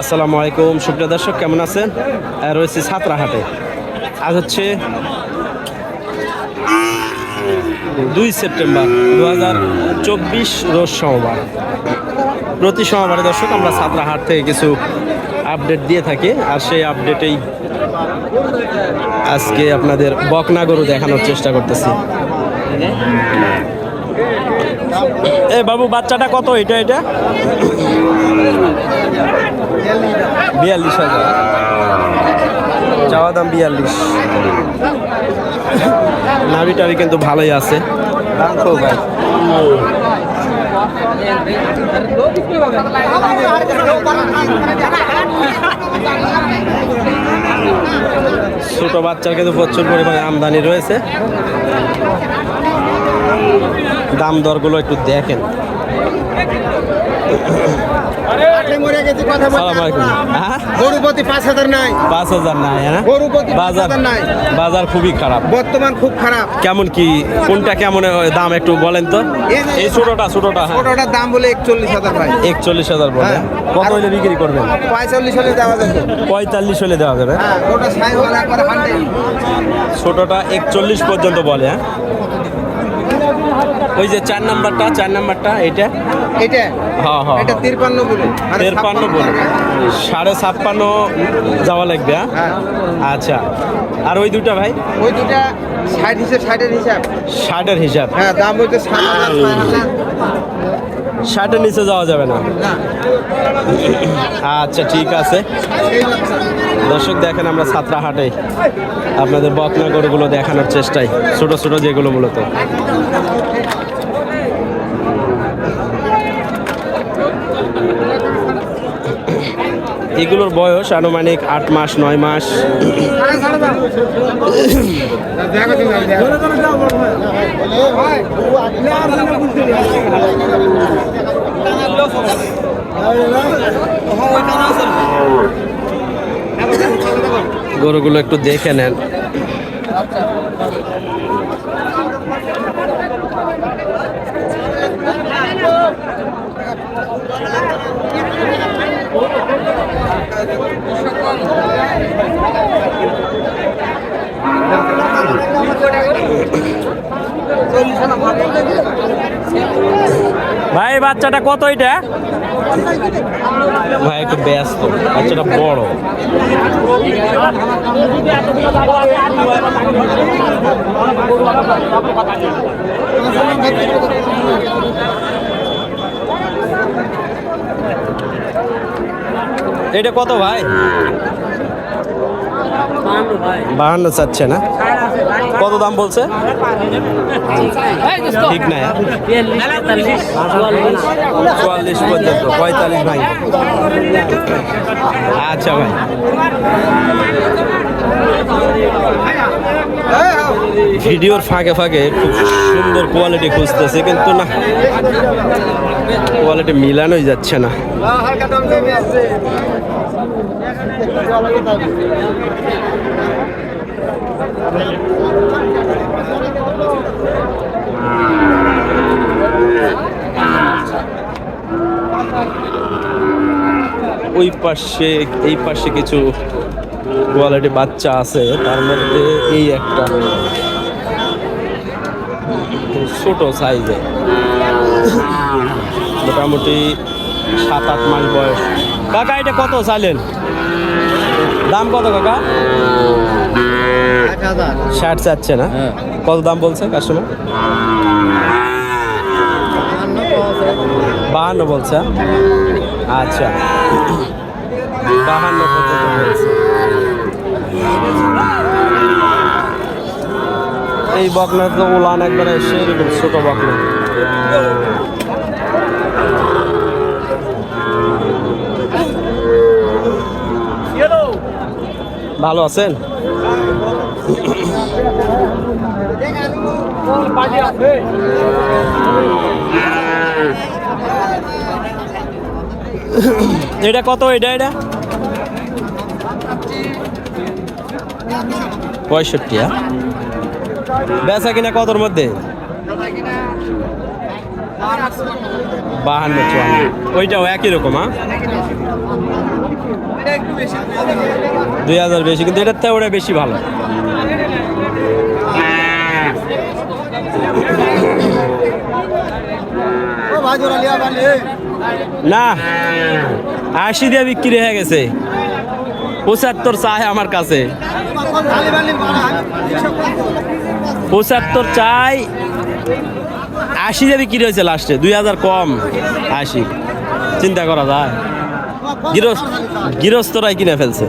আসসালামু আলাইকুম, সুপ্রিয় দর্শক, কেমন আছেন? রয়েছে ছাত্রাহাটে। আজ হচ্ছে দুই সেপ্টেম্বর দু হাজার চব্বিশ রোজ সোমবার। প্রতি সোমবারে দর্শক, আমরা ছাত্রাহাট থেকে কিছু আপডেট দিয়ে থাকি, আর সেই আপডেটেই আজকে আপনাদের বকনা গরু দেখানোর চেষ্টা করতেছি। এ বাবু বাচ্চাটা কত এটা এটা? বিয়াল্লিশ হাজার। চাওয়া দাম বিয়াল্লিশ। নাবি টাবি কিন্তু ভালোই আছে। রাখো ভাই। ছোট বাচ্চার কিন্তু প্রচুর পরিমাণে আমদানি রয়েছে। দাম দরগুলো একটু দেখেন। বাজার নাই। বাজার খুবই খারাপ। বর্তমান খুব খারাপ। কেমন কি কোনটা কেমন দাম একটু বলেন তো? এই ছোটটা ছোটটা হ্যাঁ। ছোটটার দাম বলে একচল্লিশ হাজার ভাই। একচল্লিশ হাজার বলে। হ্যাঁ। কত আর- হলে বিক্রি করবেন? পঁয়তাল্লিশ হলে দেওয়া যাবে। পঁয়তাল্লিশ হলে দেওয়া যাবে। হ্যাঁ ছোটটা একচল্লিশ পর্যন্ত বলে হ্যাঁ। ওই যে চার নাম্বারটা চার নাম্বারটা এটা এটা হ্যাঁ হ্যাঁ। এটা তিরপান্ন বলে। মানে তেরপান্ন বলে। সাড়ে ছাপ্পান্ন যাওয়া লাগবে হ্যাঁ? হ্যাঁ। আচ্ছা। আর ওই দুটা ভাই? ওই দুটা ষাট হিসেব ষাটের হিসাব। ষাটের হিসাব? হ্যাঁ দাম হচ্ছে ষাটের নিচে যাওয়া যাবে না। আচ্ছা ঠিক আছে। দর্শক দেখেন আমরা ছাত্রাহাটে আপনাদের বকনা গরুগুলো দেখানোর চেষ্টায় ছোট ছোট যেগুলো মূলত। এগুলোর বয়স আনুমানিক আট মাস নয় মাস। গরুগুলো একটু দেখে নেন। ভাই বাচ্চাটা কত এটা? ভাই একটু ব্যস্ত। বাচ্চাটা বড়। এটা কত ভাই? বাহান্ন চাচ্ছে না? কত দাম বলছে? ঠিক নাই চুয়াল্লিশ পর্যন্ত, পঁয়তাল্লিশ ভাই আচ্ছা ভাই। ভিডিওর ফাঁকে ফাঁকে খুব সুন্দর কোয়ালিটি খুঁজতেছে, কিন্তু না কোয়ালিটি মিলানোই যাচ্ছে না। ওই পাশে, এই পাশে কিছু কোয়ালিটি বাচ্চা আছে, তার মধ্যে এই একটা ছোট সাইজে মোটামুটি সাত, আট মাস বয়স। কাকা, এটা কত চাইলেন? দাম কত, কাকা? ষাট চাচ্ছে না? কত দাম বলছে কাস্টমার? বাহান্ন বলছে আচ্ছা। বাহান্ন পর্যন্ত বলছে। এই বকনা তো উলান একবারে সেরকম ছোট বকনা ভালো আছেন? এটা কত এটা এটা? পঁয়ষট্টি হ্যাঁ? বেচা কিনা কতর মধ্যে? বাহান্ন, চুয়ান্ন। ওইটাও একই রকম হ্যাঁ? দুই হাজার বেশি, কিন্তু এটার থেকে ওটা বেশি ভালো। না, আশি দিয়ে বিক্রি হয়ে গেছে। পঁচাত্তর চাই আমার কাছে। পঁচাত্তর চাই, আশি দিয়ে বিক্রি হয়েছে লাস্টে দুই হাজার কম, আশি। চিন্তা করা যায়। গৃহস্থ, গৃহস্থরাই কিনে ফেলছে।